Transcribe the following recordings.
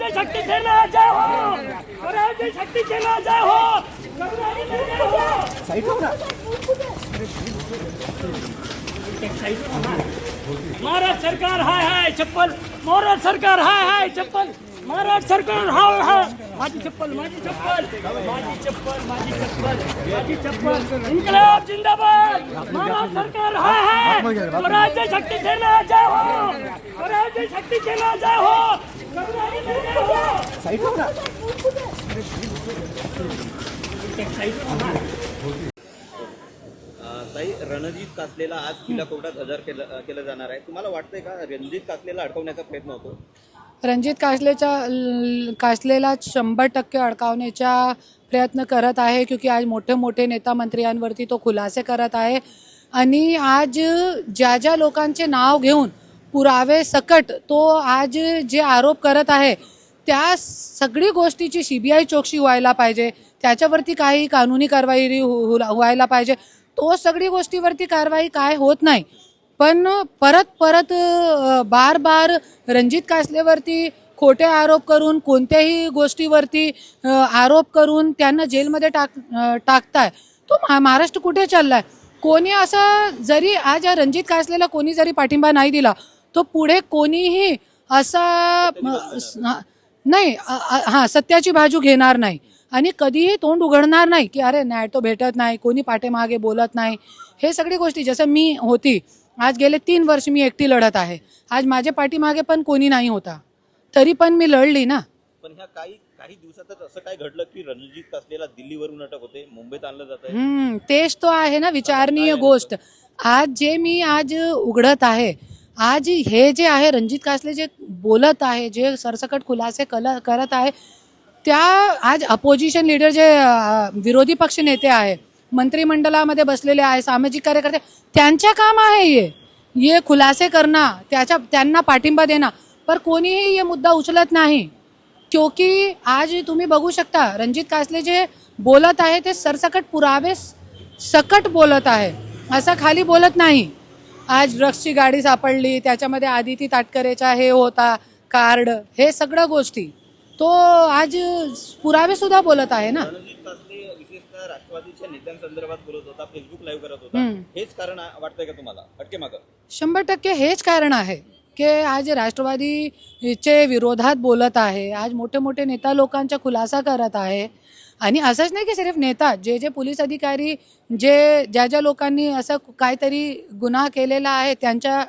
राज्य शक्ती सेना जय हो! राज्य शक्ती सेना जय हो! करुणानिधी जय हो! महाराज सरकार हाय हाय चप्पल! महाराज सरकार हाय हाय चप्पल! महाराज सरकार हा हा माझी चप्पल माझी चप्पल. माझी चप्पल माझी चप्पल माझी चप्पल. इन्कलाब जिंदाबाद. महाराज सरकार हा हाय. स्वराज्य शक्ती सेना जय हो. स्वराज्य शक्ती सेना जय हो. करुणानिधी हो. अ, ताई रणजित कासलेला आज किल्ला कोर्टात हजर केलं केलं जाणार आहे. तुम्हाला वाटतंय का रणजित कासलेला अडकवण्याचा प्रयत्न होतो? रणजित कासलेच्या ल- कासलेला शंभर टक्के अडकावण्याचा प्रयत्न करत आहे क्योंकि आज मोठे मोठे नेता मंत्र्यांवरती तो खुलासे करत आहे. आणि आज ज्या ज्या लोकांचे नाव घेऊन पुरावे सकट तो आज जे आरोप करत आहे त्या सगळी गोष्टीची सी बी आय चौकशी व्हायला पाहिजे त्याच्यावरती काही कानूनी कारवाई व्हायला पाहिजे. तो सगळी गोष्टीवरती कारवाई काय होत नाही पण परत परत बार बार रणजित कासलेवरती खोटे आरोप करून कोणत्याही गोष्टीवरती आरोप करून त्यांना जेलमध्ये टाक टाकताय. तो महा- महाराष्ट्र कुठे चाललाय? कोणी असं जरी आज या रणजित कासलेला कोणी जरी पाठिंबा नाही दिला तो पुढे कोणीही असा नाही हां सत्याची बाजू घेणार नाही. आणि कधीही तोंड उघडणार नाही की अरे नाही तो भेटत नाही कोणी पाठीमागे बोलत नाही. हे सगळी गोष्टी जसं मी होती आज गेले तीन वर्ष मी एकटी लढत आहे. आज माझ्या पाठीमागे पण कोणी नाही होता. तरी पण मी लढली ना. पण ह्या काही काही दिवसातच असं काय घडलं की रणजित कासलेला दिल्लीवरून अटक होते मुंबईत आणलं जात तेच तो आहे ना विचारणीय गोष्ट. आज जे मी आज उघडत आहे आज हे जे आहे रणजित कासले जे बोलत आहे जे सरसकट खुलासे कल करत आहे त्या आज अपोजिशन लीडर जे विरोधी पक्ष नेते आहे मंत्रिमंडळामध्ये बसलेले आहे सामाजिक कार्यकर्ते. त्यांचे काम आहे ये ये खुलासे करणं त्याच्या त्यांना पाठिंबा देणं. पर कोणीही ये मुद्दा उचलत नाही. क्योंकि आज तुम्ही बघू शकता रणजित कासले जे बोलत आहे ते सरसकट पुरावे सकट बोलत आहे. असं खाली बोलत नाही. आज ड्रग्सची गाडी सापडली त्याच्यामध्ये आदिती ताटकरेचा हे होता कार्ड हे सगळं गोष्टी. तो आज पुरावेसुद्धा बोलत आहे ना. राष्ट्रवादीच्या नेत्यांसंदर्भात बोलत होता फेसबुक लाईव्ह करत होता. हेच कारण वाटतंय का तुम्हाला? अटके मागं. शंभर टक्के हेच कारण आहे की आज राष्ट्रवादीचे विरोधात बोलत आहे आज मोठे मोठे नेता लोकांचा खुलासा करत आहे. आणि असंच नाही की सिर्फ नेता जे जे पोलीस अधिकारी जे ज्या ज्या लोकांनी असं काहीतरी गुन्हा केलेला आहे त्यांच्या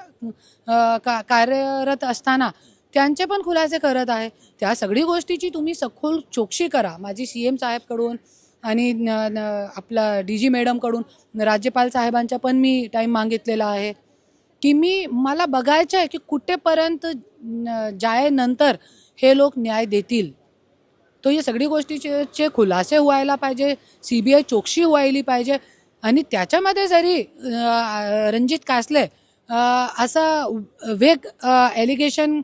अ, का कार्यरत असताना त्यांचे पण खुलासे करत आहे. त्या सगळी गोष्टीची तुम्ही सखोल चौकशी करा. माझी सी एम साहेबकडून आणि न- न- आपला डी जी मॅडमकडून राज्यपाल साहेबांचा पण मी टाईम मागितलेला आहे की मी मला बघायचं आहे की कुठेपर्यंत जायनंतर हे लोक न्याय देतील. तो या सगळी गोष्टीचे चे खुलासे व्हायला पाहिजे सी बी आय चौकशी व्हायली पाहिजे आणि त्याच्यामध्ये जरी रणजित कासले असा वेग ॲलिगेशन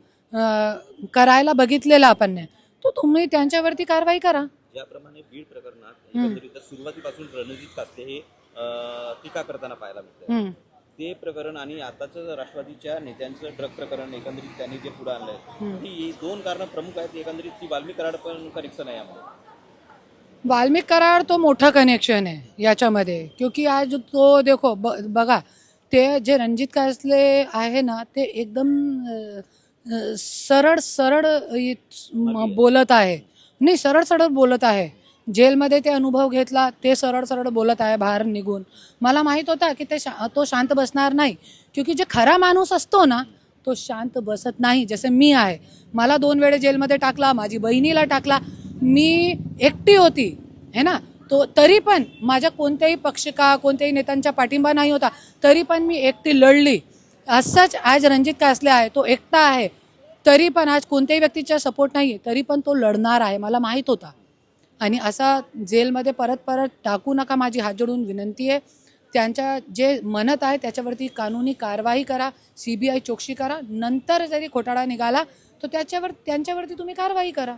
करायला बघितलेला आपण तो तुम्ही त्यांच्यावरती कारवाई करा. ज्याप्रमाणे बीड प्रकरणात एकंदरीत सुरुवातीपासून रणजित कासले हे टीका करताना पाहायला मिळतं. ते प्रकरण आणि आताचं राष्ट्रवादीच्या नेत्यांचं ड्रग प्रकरण एकंदरीत त्यांनी जे पुढे आणलंय ही दोन कारण प्रमुख आहेत. एकंदरीत ती वाल्मिक कराड पण कनेक्शन आहे यामध्ये. वाल्मिक कराड तो मोठा कनेक्शन आहे याच्यामध्ये. क्योंकि आज तो देखो बघा ते जे रणजित कासले आहे ना ते एकदम सरळ सरळ बोलत आहे. नाही सरळ सरळ बोलत आहे. जेलमध्ये ते अनुभव घेतला ते सरळ सरळ बोलत आहे बाहेर निघून. मला माहीत होता की ते शा तो शांत बसणार नाही. क्योंकि जे खरा माणूस असतो ना तो शांत बसत नाही जसं मी आहे. मला दोन वेळे जेलमध्ये टाकला माझी बहिणीला टाकला. मी एकटी होती है ना? तो तरी पण माझ्या कोणत्याही पक्ष का कोणत्याही नेत्यांचा पाठिंबा नाही होता. तरी पण मी एकटी लढली. असंच आज रणजित कासले आहे. तो एकटा आहे. तरी पण आज कोणत्याही व्यक्तीचा सपोर्ट नाही आहे तरी पण तो लढणार आहे मला माहीत होता. आणि असा जेलमध्ये परत परत टाकू नका माझी हात जोडून विनंती आहे. त्यांच्या जे म्हणत आहे त्याच्यावरती कानूनी कारवाई करा सी बी आय चौकशी करा. नंतर जरी खोटाळा निघाला तर त्याच्यावर त्यांच्यावरती तुम्ही कारवाई करा.